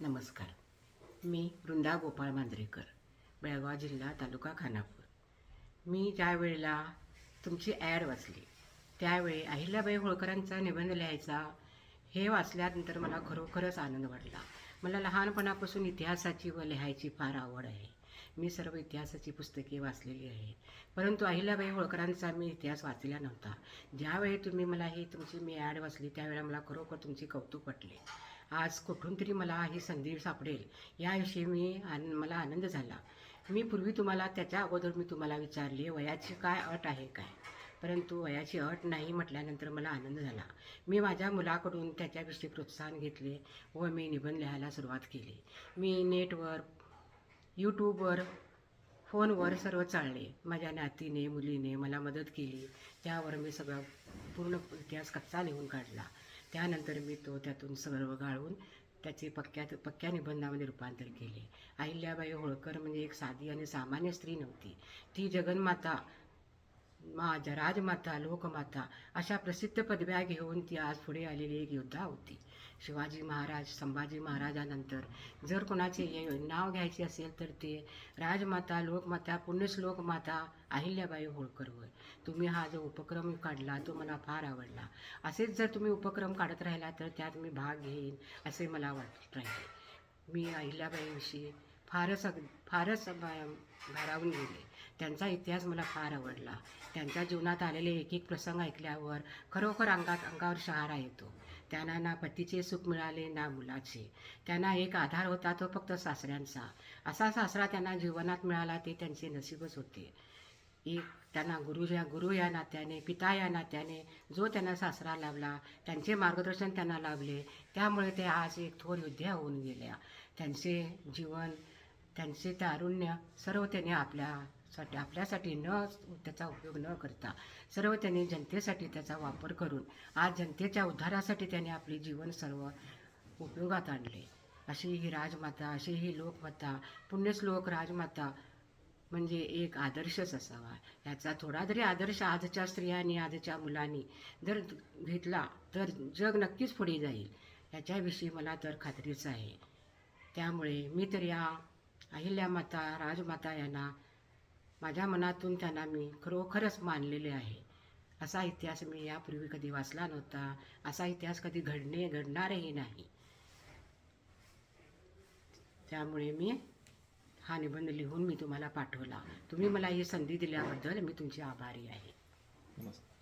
नमस्कार. मी वृंदा गोपाळ मांजरेकर बेळगाव जिल्हा तालुका खानापूर. मी ज्या वेळेला तुमची ॲड वाचली त्यावेळी अहिल्याबाई होळकरांचा निबंध लिहायचा हे वाचल्यानंतर मला खरोखरच आनंद वाटला. मला लहानपणापासून इतिहासाची व लिहायची फार आवड आहे. मी सर्व इतिहासाची पुस्तके वाचलेली आहे. परंतु अहिल्याबाई होळकरांचा मी इतिहास वाचलेला नव्हता. ज्यावेळी तुम्ही मला ही तुमची मी ॲड वाचली त्यावेळेला मला खरोखर तुमची कौतुक वाटले आज कुठून तरी मला ही संधी सापडेल याविषयी मी आन मला आनंद झाला. मी पूर्वी तुम्हाला त्याच्या अगोदर मी तुम्हाला विचारले वयाची काय अट आहे काय? परंतु वयाची अट नाही म्हटल्यानंतर मला आनंद झाला. मी माझ्या मुलाकडून त्याच्याविषयी प्रोत्साहन घेतले व मी निबंध लिहायला सुरुवात केली. मी नेटवर यूट्यूबवर फोनवर सर्व चालले. माझ्या नातीने मुलीने मला मदत केली. त्यावर मी सगळा पूर्ण इतिहास कच्चा लिहून काढला. त्यानंतर मी तो त्यातून सर्व गाळून त्याचे पक्क्यात पक्क्या निबंधामध्ये रूपांतर केले. अहिल्याबाई होळकर म्हणजे एक साधी आणि सामान्य स्त्री नव्हती. ती जगन्माता माझ्या राजमाता लोकमाता अशा प्रसिद्ध पदव्या घेऊन ती आज पुढे आलेली एक योद्धा होती. शिवाजी महाराज संभाजी महाराजानंतर जर कोणाचे हे नाव घ्यायचे असेल तर ते राजमाता लोकमाता पुण्यश्लोक माता अहिल्याबाई होळकर होय. तुम्ही हा जो उपक्रम काढला तो मला फार आवडला. असेच जर तुम्ही उपक्रम काढत राहिला तर त्यात मी भाग घेईन असे मला वाटत राहिले. मी अहिल्याबाईविषयी फारच अग- फारच भारावून गेले. त्यांचा इतिहास मला फार आवडला. त्यांच्या जीवनात आलेले एक एक प्रसंग ऐकल्यावर खरोखर अंगात अंगावर शहारा येतो. त्यांना ना पतीचे सुख मिळाले ना मुलाचे. त्यांना एक आधार होता तो फक्त सासऱ्यांचा. असा सासरा त्यांना जीवनात मिळाला ते त्यांचे नशीबच होते. एक त्यांना गुरु या गुरु या नात्याने पिता या नात्याने जो त्यांना सासरा लाभला त्यांचे मार्गदर्शन त्यांना लाभले त्यामुळे ते आज एक थोर योद्ध्या होऊन गेल्या. त्यांचे जीवन त्यांचे तारुण्य सर्व त्यांनी आपल्यासाठी आपल्यासाठी न त्याचा उपयोग न करता सर्व त्यांनी जनतेसाठी त्याचा वापर करून आज जनतेच्या उद्धारासाठी त्यांनी आपले जीवन सर्व उपयोगात आणले. अशी ही राजमाता अशी ही लोकमाता पुण्यश्लोक राजमाता म्हणजे एक आदर्शच असावा. याचा थोडा जरी आदर्श आजच्या स्त्रियांनी आजच्या मुलांनी जर घेतला तर जग नक्कीच पुढे जाईल. याच्याविषयी मला तर खात्रीच आहे. त्यामुळे मी तर या अहिल्यामाता राजमाता यांना माझ्या मनातून त्यांना मी खरोखरच मानलेले आहे. असा इतिहास मी यापूर्वी कधी वाचला नव्हता. असा इतिहास कधी घडणे घडणारही नाही. त्यामुळे मी हा निबंध लिहून मी तुम्हाला पाठवला. तुम्ही मला ही संधी दिल्याबद्दल मी तुमची आभारी आहे. नमस्कार.